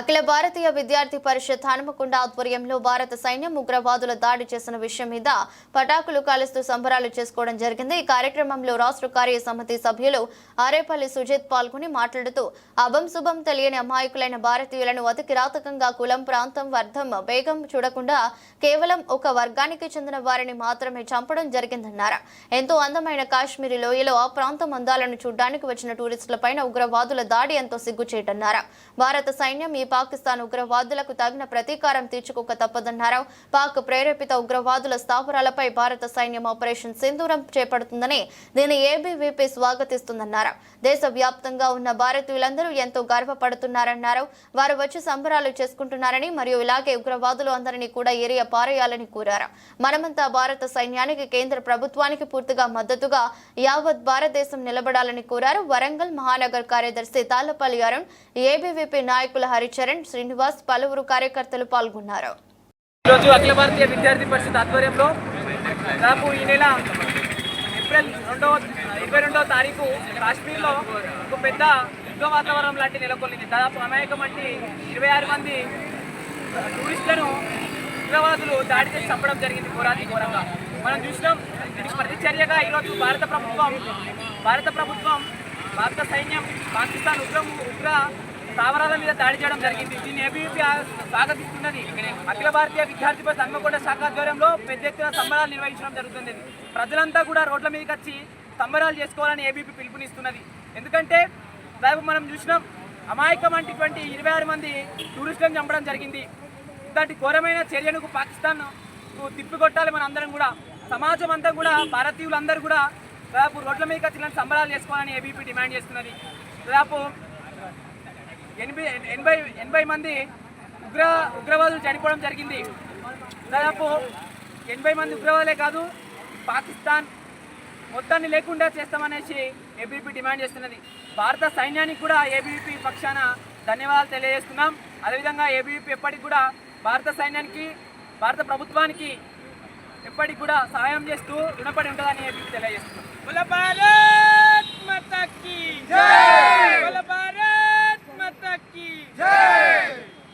అఖిల భారతీయ విద్యార్థి పరిషత్ హనుమకొండ ఆధ్వర్యంలో భారత సైన్యం ఉగ్రవాదుల దాడి చేసిన విషయం మీద పటాకులు కాలుస్తూ సంబరాలు చేసుకోవడం జరిగింది. ఈ కార్యక్రమంలో రాష్ట్ర కార్య సమితి సభ్యులు ఆరేపల్లి సుజిత్ పాల్గొని మాట్లాడుతూ అభం శుభం తెలియని అమాయకులైన భారతీయులను అతి కిరాతకంగా కులం ప్రాంతం వర్ధం వేగం చూడకుండా కేవలం ఒక వర్గానికి చెందిన వారిని మాత్రమే చంపడం జరిగిందన్నారు. ఎంతో అందమైన కాశ్మీరీ లోయలో ఆ ప్రాంతం అందాలను చూడడానికి వచ్చిన టూరిస్టులపైన ఉగ్రవాదుల దాడి ఎంతో సిగ్గుచేటన్నారు. భారత సైన్యం ఈ పాకిస్తాన్ ఉగ్రవాదులకు తగిన ప్రతీకారం తీర్చుకోక తప్పదన్నారు. పాక్ ప్రేరేపిత ఉగ్రవాదుల స్థావరాలపై భారత సైన్యం ఆపరేషన్ సింధూరం చేపడుతుందని దీన్ని ఏబీవీపీ స్వాగతిస్తుందన్నారు. దేశవ్యాప్తంగా ఉన్న భారతీయులందరూ ఎంతో గర్వపడుతున్నారన్నారు. వారు వచ్చి సంబరాలు చేసుకుంటున్నారని మరియు ఇలాగే ఉగ్రవాదులు అందరినీ కూడా ఏరియా పారేయాలని కోరారు. మనమంతా భారత సైన్యానికి కేంద్ర ప్రభుత్వానికి పూర్తిగా మద్దతుగా యావత్ భారతదేశం నిలబడాలని కోరారు. వరంగల్ మహానగర్ కార్యదర్శి తాళ్ళపల్లి అరుణ్ ఏబీవీపీ నాయకుల చరణ్ శ్రీనివాస్ పలువురు కార్యకర్తలు పాల్గొన్నారు. ఈరోజు అఖిల భారతీయ విద్యార్థి పరిషత్ ఆధ్వర్యంలో దాదాపు ఈ నెల ఏప్రిల్ రెండవ ఇరవై రెండవ తారీఖు కాశ్మీర్లో ఒక పెద్ద యుద్ధ వాతావరణం లాంటి నెలకొల్లింది దాదాపు అమాయకం అంటే ఇరవై ఆరు మంది టూరిస్టులను ఉగ్రవాదులు దాడి చేసి చంపడం జరిగింది ఘోరాతి ఘోరంగా. మనం చూసినాం దీనికి ప్రతిచర్యగా ఈరోజు భారత ప్రభుత్వం భారత ప్రభుత్వం భారత సైన్యం పాకిస్తాన్ ఉగ్ర ఉగ్ర స్థావరాల మీద దాడి చేయడం జరిగింది. దీన్ని ఏబీవీపీ స్వాగతిస్తున్నది. అఖిల భారతీయ విద్యార్థి పరిషత్ హన్మకొండ శాఖ ఆధ్వర్యంలో పెద్ద ఎత్తున సంబరాలు నిర్వహించడం జరుగుతుంది. ప్రజలంతా కూడా రోడ్ల మీదకి వచ్చి సంబరాలు చేసుకోవాలని ఏబీపీ పిలుపునిస్తున్నది. ఎందుకంటే దాదాపు మనం చూసినాం అమాయకం అంటేటువంటి ఇరవై ఆరు మంది టూరిస్టులను చంపడం జరిగింది. ఇలాంటి ఘోరమైన చర్యను పాకిస్తాన్ తిప్పికొట్టాలి మన అందరం కూడా. సమాజం అంతా కూడా భారతీయులందరూ కూడా దాదాపు రోడ్ల మీదకి వచ్చి ఇలాంటి సంబరాలు చేసుకోవాలని ఏబీపీ డిమాండ్ చేస్తున్నది. దాదాపు ఎనభై ఎనభై ఎనభై మంది ఉగ్ర ఉగ్రవాదులు చనిపోవడం జరిగింది. దాదాపు ఎనభై మంది ఉగ్రవాదులే కాదు పాకిస్తాన్ మొత్తాన్ని లేకుండా చేస్తామనేసి ఏబీపీ డిమాండ్ చేస్తున్నది. భారత సైన్యానికి కూడా ఏబీపీ పక్షాన ధన్యవాదాలు తెలియజేస్తున్నాం. అదేవిధంగా ఏబీపీ ఎప్పటికి కూడా భారత సైన్యానికి భారత ప్రభుత్వానికి ఎప్పటికి కూడా సహాయం చేస్తూ రుణపడి ఉంటుందని ఏబీపీ తెలియజేస్తున్నాం